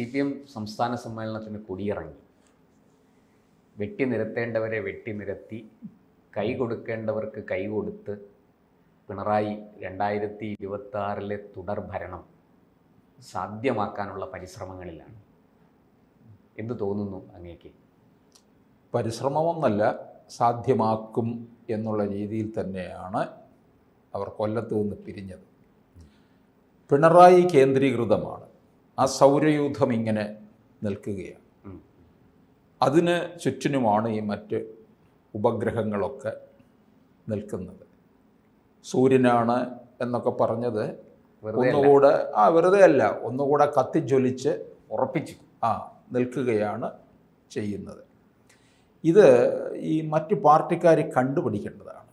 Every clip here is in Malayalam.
സി പി എം സംസ്ഥാന സമ്മേളനത്തിന് കൊടിയിറങ്ങി. വെട്ടി നിരത്തേണ്ടവരെ വെട്ടി നിരത്തി കൈ കൊടുക്കേണ്ടവർക്ക് കൈ കൊടുത്ത് പിണറായി രണ്ടായിരത്തി ഇരുപത്തി ആറിലെ തുടർ ഭരണം സാധ്യമാക്കാനുള്ള പരിശ്രമങ്ങളിലാണ്. എന്ന് തോന്നുന്നു അങ്ങേക്ക്? പരിശ്രമമൊന്നല്ല സാധ്യമാക്കും എന്നുള്ള രീതിയിൽ തന്നെയാണ് അവർ കൊല്ലത്ത് നിന്ന് പിരിഞ്ഞത്. പിണറായി കേന്ദ്രീകൃതമാണ്. ആ സൗരയൂഥം ഇങ്ങനെ നിൽക്കുകയാണ്. അതിന് ചുറ്റിനുമാണ് ഈ മറ്റ് ഉപഗ്രഹങ്ങളൊക്കെ നിൽക്കുന്നത്. സൂര്യനാണ് എന്നൊക്കെ പറഞ്ഞത്. ഒന്നുകൂടെ ആ വെറുതെ അല്ല. ഒന്നുകൂടെ കത്തിജ്വലിച്ച് ഉറപ്പിച്ചു ആ നിൽക്കുകയാണ് ചെയ്യുന്നത്. ഇത് ഈ മറ്റു പാർട്ടിക്കാർ കണ്ടുപിടിക്കേണ്ടതാണ്.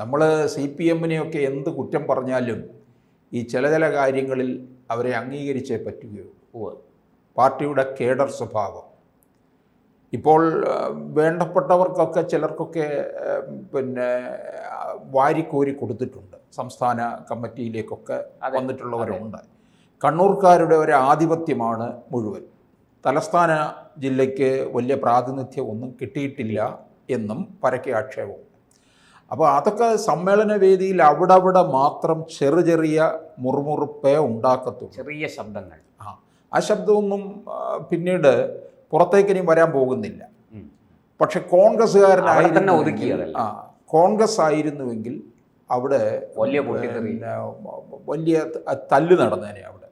നമ്മൾ സി പി എമ്മിനെയൊക്കെ എന്ത് കുറ്റം പറഞ്ഞാലും ഈ ചില ചില കാര്യങ്ങളിൽ അവരെ അംഗീകരിച്ചേ പറ്റുകയുള്ളൂ. പാർട്ടിയുടെ കേഡർ സ്വഭാവം. ഇപ്പോൾ വേണ്ടപ്പെട്ടവർക്കൊക്കെ ചിലർക്കൊക്കെ പിന്നെ വാരിക്കോരി കൊടുത്തിട്ടുണ്ട്. സംസ്ഥാന കമ്മിറ്റിയിലേക്കൊക്കെ വന്നിട്ടുള്ളവരുണ്ട്. കണ്ണൂർക്കാരുടെ ഒരു ആധിപത്യമാണ് മുഴുവൻ. തലസ്ഥാന ജില്ലയ്ക്ക് വലിയ പ്രാതിനിധ്യം ഒന്നും കിട്ടിയിട്ടില്ല എന്നും പരക്കെ ആക്ഷേപമുണ്ട്. അപ്പോൾ അതൊക്കെ സമ്മേളന വേദിയിൽ അവിടെ അവിടെ മാത്രം ചെറു ചെറിയ മുറുമുറുപ്പേ ഉണ്ടാക്കത്തുള്ളൂ. ചെറിയ ശബ്ദങ്ങൾ. ആ ആ ശബ്ദമൊന്നും പിന്നീട് പുറത്തേക്ക് ഇനി വരാൻ പോകുന്നില്ല. പക്ഷെ കോൺഗ്രസ്സുകാരനായി തന്നെ കോൺഗ്രസ്സുകാരനായിരുന്നു ആ കോൺഗ്രസ് ആയിരുന്നുവെങ്കിൽ അവിടെ വലിയ. വലിയ തല്ല് നടന്നേനെ അവിടെ.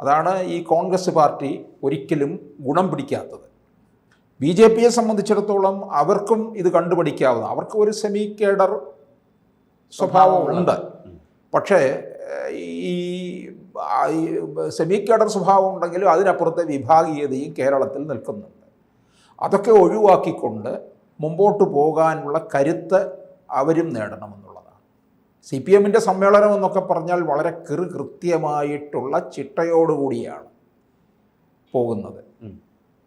അതാണ് ഈ കോൺഗ്രസ് പാർട്ടി ഒരിക്കലും ഗുണം പിടിക്കാത്തത്. ബി ജെ പിയെ സംബന്ധിച്ചിടത്തോളം അവർക്കും ഇത് കണ്ടുപിടിക്കാവുന്ന അവർക്ക് ഒരു സെമി കേഡർ സ്വഭാവമുണ്ട്. പക്ഷേ ഈ സെമി കേഡർ സ്വഭാവം ഉണ്ടെങ്കിലും അതിനപ്പുറത്തെ വിഭാഗീയതയും കേരളത്തിൽ നിൽക്കുന്നുണ്ട്. അതൊക്കെ ഒഴിവാക്കിക്കൊണ്ട് മുമ്പോട്ട് പോകാനുള്ള കരുത്ത് അവരും നേടണമെന്നുള്ളതാണ്. സി പി എമ്മിന്റെ സമ്മേളനം എന്നൊക്കെ പറഞ്ഞാൽ വളരെ കൃ കൃത്യമായിട്ടുള്ള ചിട്ടയോടുകൂടിയാണ് പോകുന്നത്.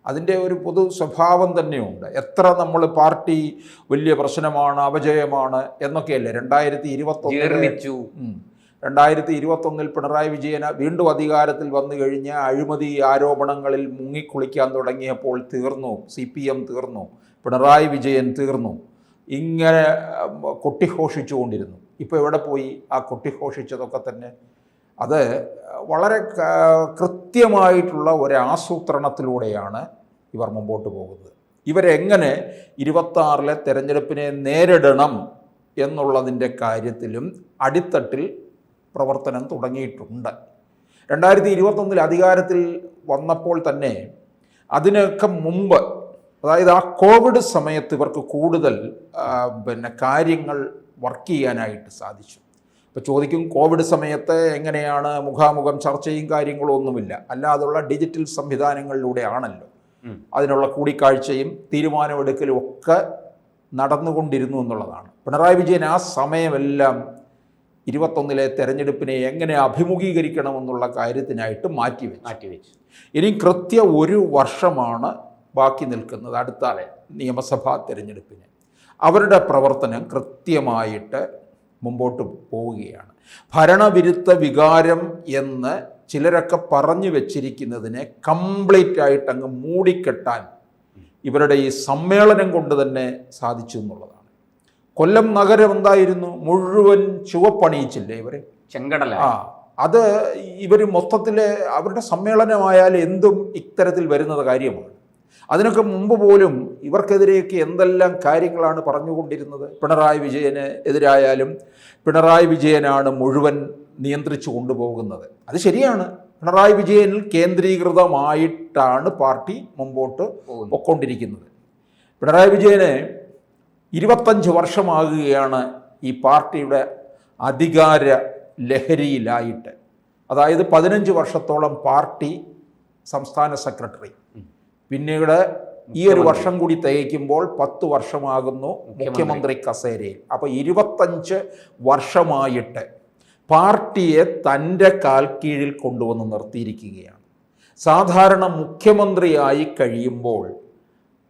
അതിന്റെ ഒരു പൊതു സ്വഭാവം തന്നെയുണ്ട്. എത്ര നമ്മൾ പാർട്ടി വലിയ പ്രശ്നമാണ് അപജയമാണ് എന്നൊക്കെയല്ലേ രണ്ടായിരത്തി ഉം. രണ്ടായിരത്തി ഇരുപത്തൊന്നിൽ പിണറായി വിജയൻ വീണ്ടും അധികാരത്തിൽ വന്നു കഴിഞ്ഞ് അഴിമതി ആരോപണങ്ങളിൽ മുങ്ങിക്കുളിക്കാൻ തുടങ്ങിയപ്പോൾ തീർന്നു സി പി എം തീർന്നു പിണറായി വിജയൻ തീർന്നു. ഇങ്ങനെ കൊട്ടിഘോഷിച്ചുകൊണ്ടിരുന്നു. ഇപ്പോൾ എവിടെ പോയി? ആ കൊട്ടിഘോഷിച്ചതൊക്കെ തന്നെ അത് വളരെ കൃത്യമായിട്ടുള്ള ഒരാസൂത്രണത്തിലൂടെയാണ് ഇവർ മുമ്പോട്ട് പോകുന്നത്. ഇവരെങ്ങനെ ഇരുപത്താറിലെ തെരഞ്ഞെടുപ്പിനെ നേരിടണം എന്നുള്ളതിന്റെ കാര്യത്തിലും അടിത്തട്ടിൽ പ്രവർത്തനം തുടങ്ങിയിട്ടുണ്ട്. രണ്ടായിരത്തി ഇരുപത്തൊന്നിൽ അധികാരത്തിൽ വന്നപ്പോൾ തന്നെ അതിനൊക്കെ മുമ്പ് അതായത് ആ കോവിഡ് സമയത്ത് ഇവർക്ക് കൂടുതൽ പിന്നെ കാര്യങ്ങൾ വർക്ക് ചെയ്യാനായിട്ട് സാധിച്ചു. ഇപ്പോൾ ചോദിക്കും കോവിഡ് സമയത്ത് എങ്ങനെയാണ് മുഖാമുഖം ചർച്ചയും കാര്യങ്ങളും ഒന്നുമില്ല. അല്ലാതുള്ള ഡിജിറ്റൽ സംവിധാനങ്ങളിലൂടെ ആണല്ലോ അതിനുള്ള കൂടിക്കാഴ്ചയും തീരുമാനമെടുക്കലും ഒക്കെ നടന്നുകൊണ്ടിരുന്നു എന്നുള്ളതാണ്. പിണറായി വിജയൻ ആ സമയമെല്ലാം ഇരുപത്തൊന്നിലെ തെരഞ്ഞെടുപ്പിനെ എങ്ങനെ അഭിമുഖീകരിക്കണമെന്നുള്ള കാര്യത്തിനായിട്ട് മാറ്റി വെച്ചു. ഇനി കൃത്യ ഒരു വർഷമാണ് ബാക്കി നിൽക്കുന്നത് അടുത്ത നിയമസഭാ തിരഞ്ഞെടുപ്പിന്. അവരുടെ പ്രവർത്തനം കൃത്യമായിട്ട് മുമ്പോട്ട് പോവുകയാണ്. ഭരണവിരുദ്ധ വികാരം എന്ന് ചിലരൊക്കെ പറഞ്ഞു വെച്ചിരിക്കുന്നതിനെ കംപ്ലീറ്റ് ആയിട്ട് അങ്ങ് മൂടിക്കെട്ടാൻ ഇവരുടെ ഈ സമ്മേളനം കൊണ്ട് തന്നെ സാധിച്ചു എന്നുള്ളതാണ്. കൊല്ലം നഗരം എന്തായിരുന്നു? മുഴുവൻ ചുവപ്പണിയിച്ചില്ലേ ഇവരെ? ചെങ്കടല ആ അത് ഇവർ മൊത്തത്തിൽ അവരുടെ സമ്മേളനമായാൽ എന്തും ഇത്തരത്തിൽ വരുന്നത് കാര്യമാണ്. അതിനൊക്കെ മുമ്പ് പോലും ഇവർക്കെതിരെയൊക്കെ എന്തെല്ലാം കാര്യങ്ങളാണ് പറഞ്ഞുകൊണ്ടിരുന്നത്? പിണറായി വിജയന് എതിരായാലും പിണറായി വിജയനാണ് മുഴുവൻ നിയന്ത്രിച്ചു കൊണ്ടുപോകുന്നത്. അത് ശരിയാണ്. പിണറായി വിജയനിൽ കേന്ദ്രീകൃതമായിട്ടാണ് പാർട്ടി മുമ്പോട്ട് പൊക്കൊണ്ടിരിക്കുന്നത്. പിണറായി വിജയന് ഇരുപത്തഞ്ച് വർഷമാകുകയാണ് ഈ പാർട്ടിയുടെ അധികാര ലഹരിയിലായിട്ട്. അതായത് പതിനഞ്ച് വർഷത്തോളം പാർട്ടി സംസ്ഥാന സെക്രട്ടറി. പിന്നീട് ഈ ഒരു വർഷം കൂടി തികയ്ക്കുമ്പോൾ പത്ത് വർഷമാകുന്നു മുഖ്യമന്ത്രി. കസേരയിൽ. അപ്പോൾ ഇരുപത്തഞ്ച് വർഷമായിട്ട് പാർട്ടിയെ തന്റെ കാൽ കീഴിൽ കൊണ്ടുവന്ന് നിർത്തിയിരിക്കുകയാണ്. സാധാരണ മുഖ്യമന്ത്രിയായി കഴിയുമ്പോൾ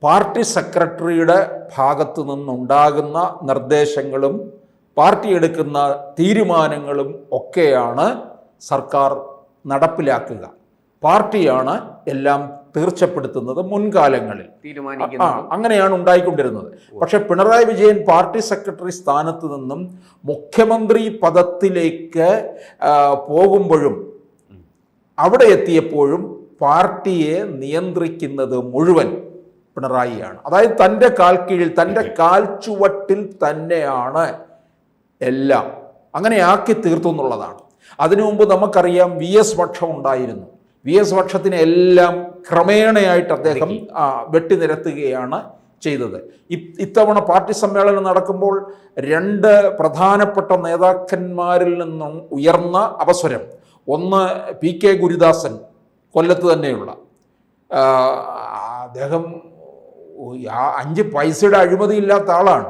പാർട്ടി സെക്രട്ടറിയുടെ ഭാഗത്തു നിന്നുണ്ടാകുന്ന നിർദ്ദേശങ്ങളും പാർട്ടി എടുക്കുന്ന തീരുമാനങ്ങളും ഒക്കെയാണ് സർക്കാർ നടപ്പിലാക്കുക. പാർട്ടിയാണ് എല്ലാം തീർച്ചപ്പെടുത്തുന്നത് മുൻകാലങ്ങളിൽ. ആ അങ്ങനെയാണ് ഉണ്ടായിക്കൊണ്ടിരുന്നത്. പക്ഷേ പിണറായി വിജയൻ പാർട്ടി സെക്രട്ടറി സ്ഥാനത്ത് നിന്നും മുഖ്യമന്ത്രി പദത്തിലേക്ക് പോകുമ്പോഴും അവിടെ എത്തിയപ്പോഴും പാർട്ടിയെ നിയന്ത്രിക്കുന്നത് മുഴുവൻ പിണറായിയാണ്. അതായത് തന്റെ കാൽ കീഴിൽ തന്റെ കാൽ ചുവട്ടിൽ തന്നെയാണ് എല്ലാം. അങ്ങനെ ആക്കി തീർത്തു എന്നുള്ളതാണ്. അതിനു മുമ്പ് നമുക്കറിയാം വി എസ് പക്ഷം ഉണ്ടായിരുന്നു. വി എസ് പക്ഷത്തിനെ എല്ലാം ക്രമേണയായിട്ട് അദ്ദേഹം വെട്ടി വെട്ടിനിരത്തുകയാണ് ചെയ്തത്. ഇത്തവണ പാർട്ടി സമ്മേളനം നടക്കുമ്പോൾ രണ്ട് പ്രധാനപ്പെട്ട നേതാക്കന്മാരിൽ നിന്നും ഉയർന്ന അവസരം. ഒന്ന് പി കെ ഗുരുദാസൻ കൊല്ലത്ത് തന്നെയുള്ള. അദ്ദേഹം ആ അഞ്ച് പൈസയുടെ അഴിമതി ഇല്ലാത്ത ആളാണ്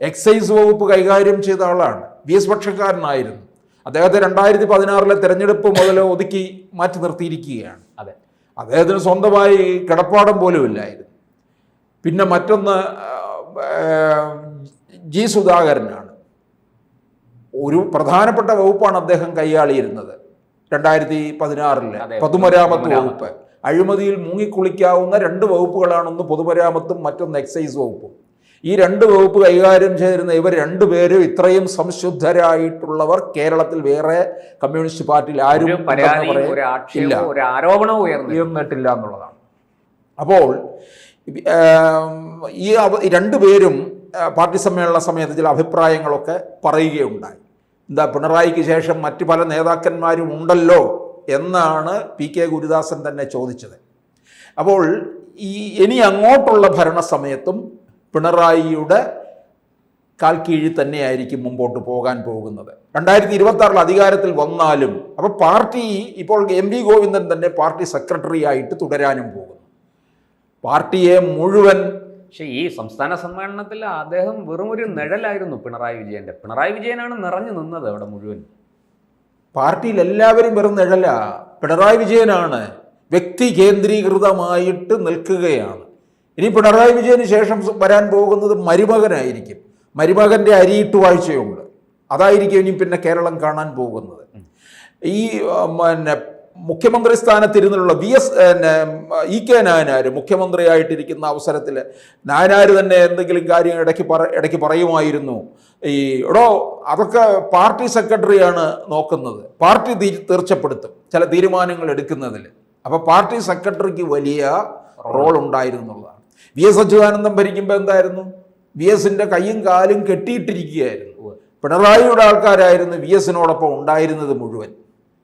എക്സൈസ് വകുപ്പ് കൈകാര്യം ചെയ്ത ആളാണ്. വി എസ് പക്ഷക്കാരനായിരുന്നു. അദ്ദേഹത്തെ രണ്ടായിരത്തി പതിനാറിലെ തെരഞ്ഞെടുപ്പ് മുതൽ ഒതുക്കി മാറ്റി നിർത്തിയിരിക്കുകയാണ്. അതെ. അദ്ദേഹത്തിന് സ്വന്തമായി കിടപ്പാടം പോലും ഇല്ലായിരുന്നു. പിന്നെ മറ്റൊന്ന് ജി സുധാകരനാണ്. ഒരു പ്രധാനപ്പെട്ട വകുപ്പാണ് അദ്ദേഹം കൈയാളിയിരുന്നത്. രണ്ടായിരത്തി പതിനാറിലെ പൊതുമരാമത്ത്. വകുപ്പ്. അഴിമതിയിൽ മുങ്ങിക്കുളിക്കാവുന്ന രണ്ട് വകുപ്പുകളാണ് ഒന്ന് പൊതുമരാമത്തും മറ്റൊന്ന് എക്സൈസ് വകുപ്പും. ഈ രണ്ട് വകുപ്പ് കൈകാര്യം ചെയ്തിരുന്ന ഇവർ രണ്ടുപേരും ഇത്രയും സംശുദ്ധരായിട്ടുള്ളവർ കേരളത്തിൽ വേറെ കമ്മ്യൂണിസ്റ്റ് പാർട്ടിയിൽ ആരും ഇല്ല. ഉയർന്നിട്ടില്ല എന്നുള്ളതാണ്. അപ്പോൾ ഈ രണ്ടു പേരും രണ്ടുപേരും പാർട്ടി സമ്മേളന സമയത്ത് ചില അഭിപ്രായങ്ങളൊക്കെ പറയുകയുണ്ടായി. എന്താ പിണറായിക്ക് ശേഷം മറ്റു പല നേതാക്കന്മാരും ഉണ്ടല്ലോ എന്നാണ് പി കെ ഗുരുദാസൻ തന്നെ ചോദിച്ചത്. അപ്പോൾ ഈ ഇനി അങ്ങോട്ടുള്ള ഭരണ സമയത്തും പിണറായിയുടെ കാൽ കീഴിൽ തന്നെയായിരിക്കും മുമ്പോട്ട് പോകാൻ പോകുന്നത്. രണ്ടായിരത്തി ഇരുപത്തി ആറിൽ അധികാരത്തിൽ വന്നാലും അപ്പോൾ പാർട്ടി ഇപ്പോൾ എം വി ഗോവിന്ദൻ തന്നെ പാർട്ടി സെക്രട്ടറി ആയിട്ട് തുടരാനും പോകുന്നു. പാർട്ടിയെ മുഴുവൻ പക്ഷേ ഈ സംസ്ഥാന സമ്മേളനത്തിൽ അദ്ദേഹം വെറും ഒരു നിഴലായിരുന്നു പിണറായി വിജയന്റെ പിണറായി വിജയനാണ് നിറഞ്ഞു നിന്നത് അവിടെ മുഴുവൻ. പാർട്ടിയിൽ എല്ലാവരും വെറും നിഴല. പിണറായി വിജയനാണ്. വ്യക്തി കേന്ദ്രീകൃതമായിട്ട് നിൽക്കുകയാണ്. ഇനി പിണറായി വിജയന് ശേഷം വരാൻ പോകുന്നത് മരുമകനായിരിക്കും. മരുമകന്റെ അരിയിട്ട് വാഴ്ചയുണ്ട്. അതായിരിക്കും ഇനി പിന്നെ കേരളം കാണാൻ പോകുന്നത്. ഈ പിന്നെ മുഖ്യമന്ത്രി സ്ഥാനത്തിരുന്നുള്ള V S E K Nayanar മുഖ്യമന്ത്രിയായിട്ടിരിക്കുന്ന അവസരത്തിൽ നായനാർ തന്നെ എന്തെങ്കിലും കാര്യം ഇടയ്ക്ക് പറ ഇടയ്ക്ക് പറയുമായിരുന്നു. ഈ എടോ അതൊക്കെ പാർട്ടി സെക്രട്ടറിയാണ് നോക്കുന്നത്. പാർട്ടി തീർച്ചപ്പെടുത്തും ചില തീരുമാനങ്ങൾ എടുക്കുന്നതിൽ അപ്പോൾ പാർട്ടി സെക്രട്ടറിക്ക് വലിയ റോൾ ഉണ്ടായിരുന്നു എന്നുള്ളതാണ്. വി എസ് അച്യുതാനന്ദൻ ഭരിക്കുമ്പോൾ എന്തായിരുന്നു? വി എസിന്റെ കൈയും കാലും കെട്ടിയിട്ടിരിക്കുകയായിരുന്നു. പിണറായിയുടെ ആൾക്കാരായിരുന്നു വി എസിനോടൊപ്പം ഉണ്ടായിരുന്നത് മുഴുവൻ.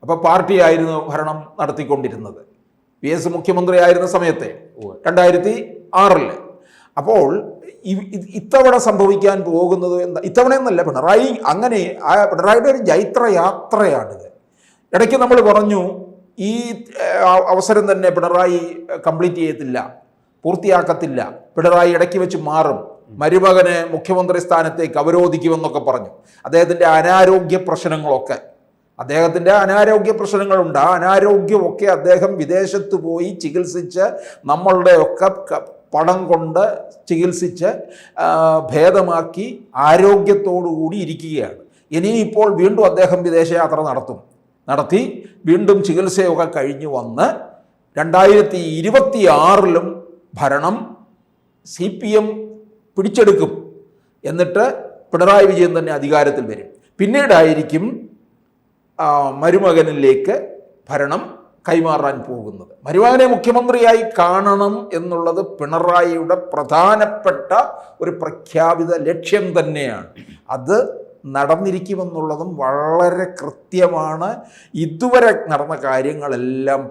അപ്പോൾ പാർട്ടിയായിരുന്നു ഭരണം നടത്തിക്കൊണ്ടിരുന്നത്. വി എസ് മുഖ്യമന്ത്രി ആയിരുന്ന സമയത്തെ. രണ്ടായിരത്തി ആറിൽ. അപ്പോൾ ഇത്തവണ സംഭവിക്കാൻ പോകുന്നത് എന്താ? ഇത്തവണ എന്നല്ല പിണറായി അങ്ങനെ ആ പിണറായിയുടെ ഒരു ജൈത്ര യാത്രയാണിത്. ഇടയ്ക്ക് നമ്മൾ പറഞ്ഞു ഈ അവസരം തന്നെ പിണറായി കംപ്ലീറ്റ് ചെയ്യത്തില്ല പൂർത്തിയാക്കത്തില്ല. പിണറായി ഇടയ്ക്ക് വെച്ച് മാറും. മരുമകന് മുഖ്യമന്ത്രി സ്ഥാനത്തേക്ക് അവരോധിക്കുമെന്നൊക്കെ പറഞ്ഞു. അദ്ദേഹത്തിന്റെ അനാരോഗ്യ പ്രശ്നങ്ങളൊക്കെ. അദ്ദേഹത്തിന്റെ അനാരോഗ്യ പ്രശ്നങ്ങളുണ്ട്. ആ അനാരോഗ്യമൊക്കെ അദ്ദേഹം വിദേശത്ത് പോയി ചികിത്സിച്ച് നമ്മളുടെയൊക്കെ പണം കൊണ്ട് ചികിത്സിച്ച് ഭേദമാക്കി ആരോഗ്യത്തോടു കൂടി ഇരിക്കുകയാണ്. ഇനിയിപ്പോൾ വീണ്ടും അദ്ദേഹം വിദേശയാത്ര നടത്തും. നടത്തി വീണ്ടും ചികിത്സയൊക്കെ കഴിഞ്ഞു വന്ന് രണ്ടായിരത്തി ഇരുപത്തി ആറിലും ഭരണം സി പി എം പിടിച്ചെടുക്കും. എന്നിട്ട് പിണറായി വിജയൻ തന്നെ അധികാരത്തിൽ വരും. പിന്നീടായിരിക്കും മരുമകനിലേക്ക് ഭരണം കൈമാറാൻ പോകുന്നത്. മരുമകനെ മുഖ്യമന്ത്രിയായി കാണണം എന്നുള്ളത് പിണറായിയുടെ പ്രധാനപ്പെട്ട ഒരു പ്രഖ്യാപിത ലക്ഷ്യം തന്നെയാണ്. അത് നടന്നിരിക്കുമെന്നുള്ളതും വളരെ കൃത്യമാണ്. ഇതുവരെ നടന്ന കാര്യങ്ങളെല്ലാം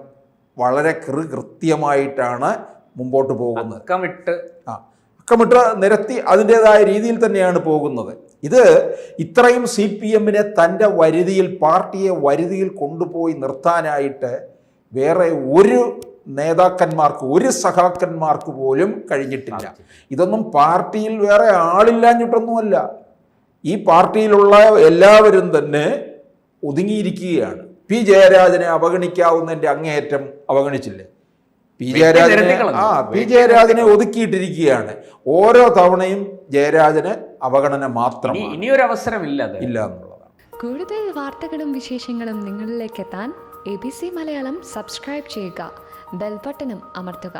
വളരെ കൃ കൃത്യമായിട്ടാണ് മുമ്പോട്ട് പോകുന്നത്. അക്കമിട്ട് ആ അക്കമിട്ട് നിരത്തി അതിന്റെതായ രീതിയിൽ തന്നെയാണ് പോകുന്നത്. ഇത് ഇത്രയും സി പി എമ്മിനെ തന്റെ വരുതിയിൽ പാർട്ടിയെ വരുതിയിൽ കൊണ്ടുപോയി നിർത്താനായിട്ട് വേറെ ഒരു നേതാക്കന്മാർക്ക് ഒരു സഹാക്കന്മാർക്ക് പോലും കഴിഞ്ഞിട്ടില്ല. ഇതൊന്നും പാർട്ടിയിൽ വേറെ ആളില്ലാഞ്ഞിട്ടൊന്നുമല്ല. ഈ പാർട്ടിയിലുള്ള എല്ലാവരും തന്നെ ഒതുങ്ങിയിരിക്കുകയാണ്. പി ജയരാജനെ അവഗണിക്കാവുന്നതിന്റെ അങ്ങേയറ്റം അവഗണിച്ചില്ലേ. പി ജയരാജനെ ആ പി ജയരാജനെ ഒതുക്കിയിട്ടിരിക്കുകയാണ്. ഓരോ തവണയും ജയരാജന് അവഗണന മാത്രം ഇനിയൊരു അവസരമില്ല ഇല്ല എന്നുള്ളതാണ്. കൂടുതൽ വാർത്തകളും വിശേഷങ്ങളും നിങ്ങളിലേക്ക് എത്താൻ A B C Malayalam subscribe ചെയ്യുക. ബെൽബട്ടനും അമർത്തുക.